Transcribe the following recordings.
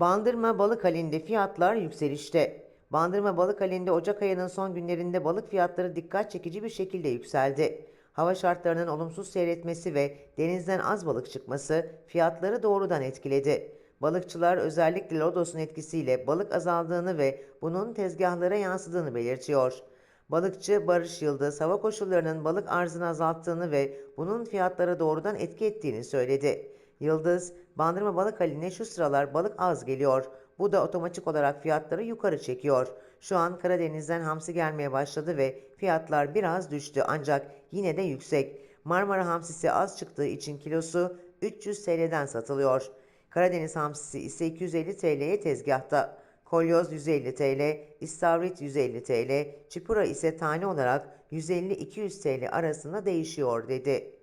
Bandırma balık halinde fiyatlar yükselişte. Bandırma balık halinde Ocak ayının son günlerinde balık fiyatları dikkat çekici bir şekilde yükseldi. Hava şartlarının olumsuz seyretmesi ve denizden az balık çıkması fiyatları doğrudan etkiledi. Balıkçılar özellikle Lodos'un etkisiyle balık azaldığını ve bunun tezgahlara yansıdığını belirtiyor. Balıkçı Barış Yıldız hava koşullarının balık arzını azalttığını ve bunun fiyatlara doğrudan etki ettiğini söyledi. Yıldız, Bandırma Balık Hali'ne şu sıralar balık az geliyor. Bu da otomatik olarak fiyatları yukarı çekiyor. Şu an Karadeniz'den hamsi gelmeye başladı ve fiyatlar biraz düştü ancak yine de yüksek. Marmara hamsisi az çıktığı için kilosu 300 TL'den satılıyor. Karadeniz hamsisi ise 250 TL'ye tezgahta. Kolyoz 150 TL, istavrit 150 TL, çipura ise tane olarak 150-200 TL arasında değişiyor dedi.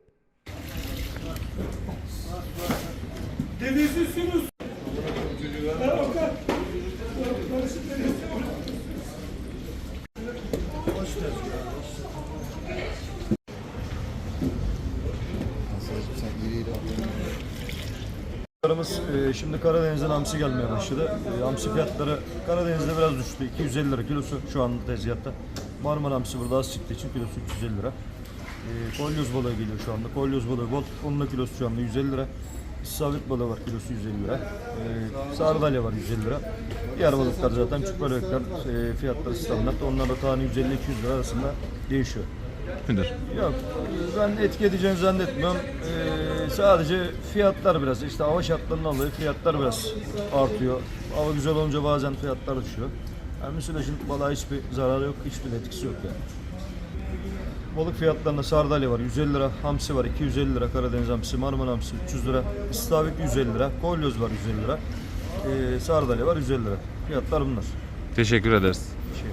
Denizlisiniz. Ha, Okan. Barış'ın. Fiyatlarımız e, şimdi Karadeniz'den hamsi gelmeye başladı. E, hamsi fiyatları Karadeniz'de biraz düştü. 250 lira kilosu şu an tezgahta. Marmara hamsi burada az çıktığı için kilosu 350 lira. E, kolyoz balığı geliyor şu anda. Kolyoz balığı bol. Onun da kilosu şu anda 150 lira. İstavrit balığı var kilosu 150 lira. E, sardalya var 150 lira. Diğer balıklar zaten çupra ökler. E, fiyatları standart. Onlar da tane 150-200 lira arasında değişiyor. Midir? Yok ben etki edeceğini zannetmiyorum. Ee, sadece fiyatlar biraz işte hava şartlarından dolayı fiyatlar biraz artıyor. Hava güzel olunca bazen fiyatlar düşüyor. Yani müsilajın balığa hiçbir zararı yok, hiçbir etkisi yok yani. Balık fiyatlarında sardalya var 150 lira, hamsi var 250 lira, Karadeniz hamsi, Marmara hamsi 300 lira, istavrit 150 lira, kolyoz var 150 lira, ee, sardalya var 150 lira. Fiyatlar bunlar. Teşekkür ederiz. Şey.